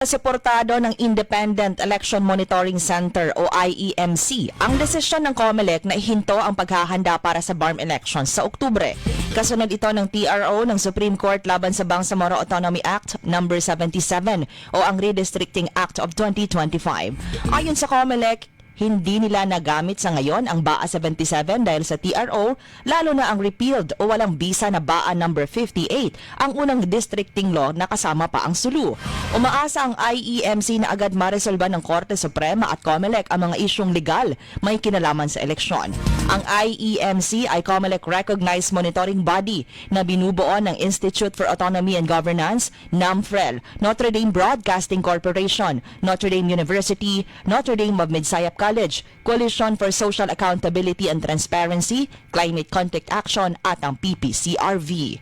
Suportado ng Independent Election Monitoring Center o IEMC ang desisyon ng COMELEC na ihinto ang paghahanda para sa BARM elections sa Oktubre. Kasunod ito ng TRO ng Supreme Court laban sa Bangsamoro Autonomy Act No. 77 o ang Redistricting Act of 2025. Ayon sa COMELEC, hindi nila nagamit sa ngayon ang BAA 77 dahil sa TRO, lalo na ang repealed o walang bisa na BAA number 58, ang unang districting law na kasama pa ang sulu. Umaasa ang IEMC na agad maresolba ng Korte Suprema at COMELEC ang mga isyong legal may kinalaman sa eleksyon. Ang IEMC ay COMELEC recognized monitoring body na binubuo ng Institute for Autonomy and Governance, NAMFREL, Notre Dame Broadcasting Corporation, Notre Dame University, Notre Dame of Midsayap College, Coalition for Social Accountability and Transparency, Climate Conflict Action at ang PPCRV.